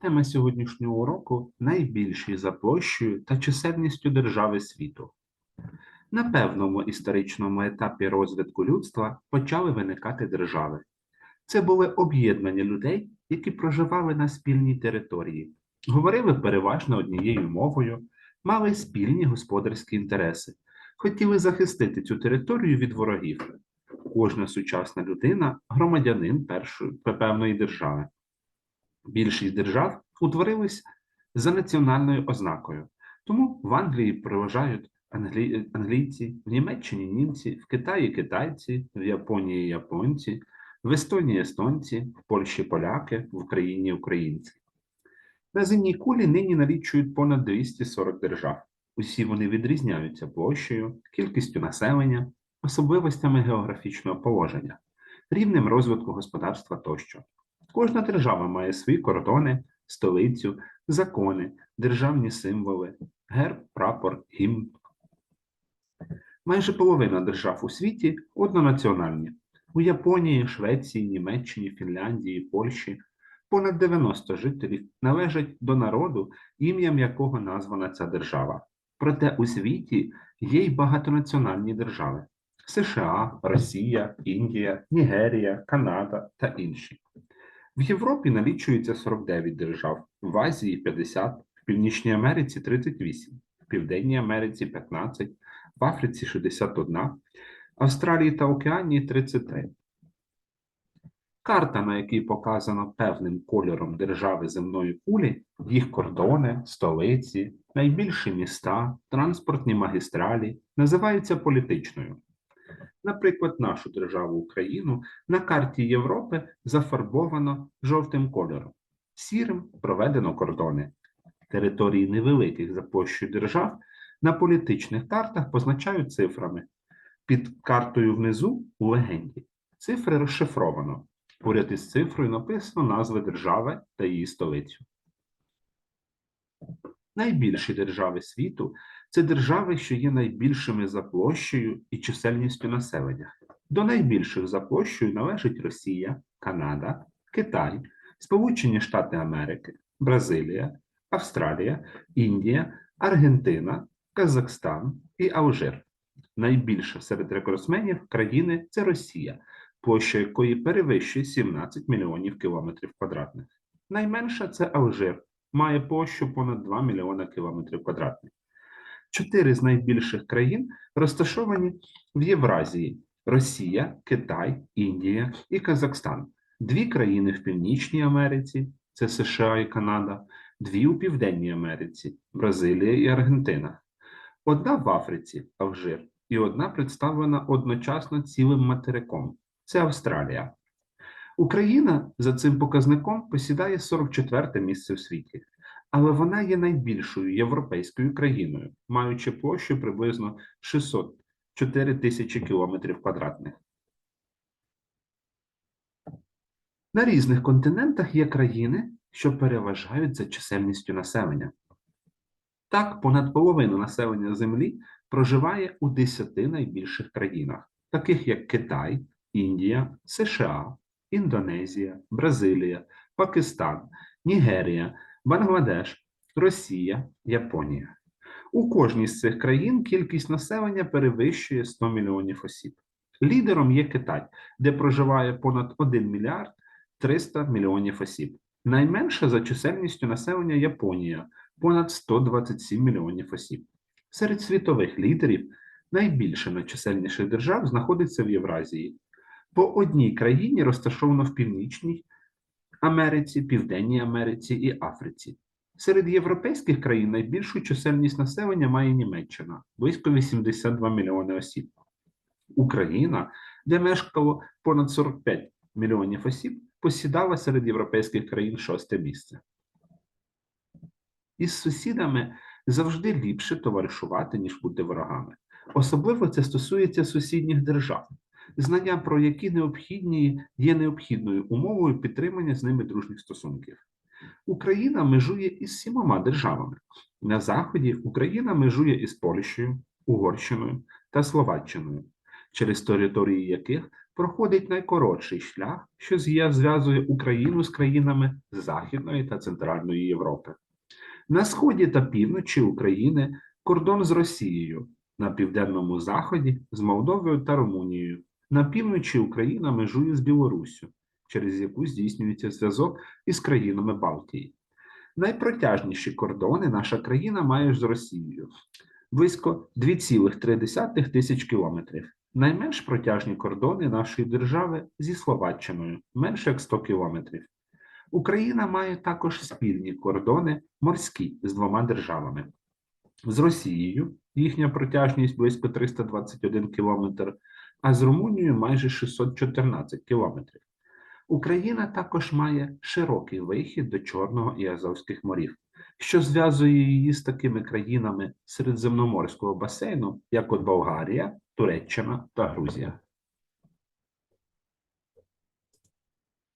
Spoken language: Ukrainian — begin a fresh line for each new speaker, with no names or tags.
Тема сьогоднішнього уроку найбільші за площею та чисельністю держави світу. На певному історичному етапі розвитку людства почали виникати держави. Це були об'єднання людей, які проживали на спільній території, говорили переважно однією мовою, мали спільні господарські інтереси, хотіли захистити цю територію від ворогів. Кожна сучасна людина громадянин першої певної держави. Більшість держав утворились за національною ознакою. Тому в Англії переважають англі... англійці, в Німеччині німці, в Китаї китайці, в Японії японці, в Естонії естонці, в Польщі поляки, в Україні українці. На земній кулі нині налічують понад 240 держав. Усі вони відрізняються площею, кількістю населення, особливостями географічного положення, рівнем розвитку господарства тощо. Кожна держава має свої кордони, столицю, закони, державні символи, герб, прапор, гімн. Майже половина держав у світі однонаціональні. У Японії, Швеції, Німеччині, Фінляндії, Польщі понад 90 жителів належать до народу, ім'ям якого названа ця держава. Проте у світі є й багатонаціональні держави: США, Росія, Індія, Нігерія, Канада та інші. В Європі налічується 49 держав, в Азії 50, в Північній Америці 38, в Південній Америці 15, в Африці 61, Австралії та Океанії 33. Карта, на якій показано певним кольором держави земної кулі, їх кордони, столиці, найбільші міста, транспортні магістралі, називається політичною. Наприклад, нашу державу Україну на карті Європи зафарбовано жовтим кольором, сірим проведено кордони. Території невеликих за площею держав на політичних картах позначають цифрами. Під картою внизу у легенді цифри розшифровано. Поряд із цифрою написано назви держави та її столицю. Найбільші держави світу це держави, що є найбільшими за площею і чисельністю населення. До найбільших за площею належить Росія, Канада, Китай, Сполучені Штати Америки, Бразилія, Австралія, Індія, Аргентина, Казахстан і Алжир. Найбільша серед рекордсменів країни це Росія, площа якої перевищує 17 мільйонів кілометрів квадратних. Найменша це Алжир, має площу понад 2 мільйона кілометрів квадратних. Чотири з найбільших країн розташовані в Євразії: Росія, Китай, Індія і Казахстан. Дві країни в Північній Америці це США і Канада, дві у Південній Америці Бразилія і Аргентина, одна в Африці Алжир, і одна представлена одночасно цілим материком це Австралія. Україна за цим показником посідає 44 місце в світі але вона є найбільшою європейською країною, маючи площу приблизно 604 тисячі кілометрів квадратних. На різних континентах є країни, що переважають за чисельністю населення. Так, понад половину населення Землі проживає у 10 найбільших країнах, таких як Китай, Індія, США, Індонезія, Бразилія, Пакистан, Нігерія, Бангладеш, Росія, Японія. У кожній з цих країн кількість населення перевищує 100 мільйонів осіб. Лідером є Китай, де проживає понад 1 мільярд 300 мільйонів осіб. Найменша за чисельністю населення Японія понад 127 мільйонів осіб. Серед світових лідерів найбільше найчисельніших держав знаходиться в Євразії. По одній країні розташовано в Північній Америці, Південній Америці і Африці. Серед європейських країн найбільшу чисельність населення має Німеччина близько 82 мільйони осіб. Україна, де мешкало понад 45 мільйонів осіб, посідала серед європейських країн шосте місце. Із сусідами завжди ліпше товаришувати, ніж бути ворогами. Особливо це стосується сусідніх держав знання про які необхідні є необхідною умовою підтримання з ними дружніх стосунків. Україна межує із сімома державами. На заході Україна межує із Польщею, Угорщиною та Словаччиною, через території яких проходить найкоротший шлях, що зв'язує Україну з країнами Західної та Центральної Європи. На сході та півночі України кордон з Росією, на південному заході з Молдовою та Румунією. На півночі Україна межує з Білоруссю, через яку здійснюється зв'язок із країнами Балтії. Найпротяжніші кордони наша країна має з Росією близько 2,3 тисяч кілометрів. Найменш протяжні кордони нашої держави зі Словаччиною менше як 100 кілометрів. Україна має також спільні кордони морські з двома державами. З Росією їхня протяжність близько 321 кілометр, а з Румунією майже 614 кілометрів. Україна також має широкий вихід до Чорного і Азовських морів, що зв'язує її з такими країнами Середземноморського басейну, як от Болгарія, Туреччина та Грузія.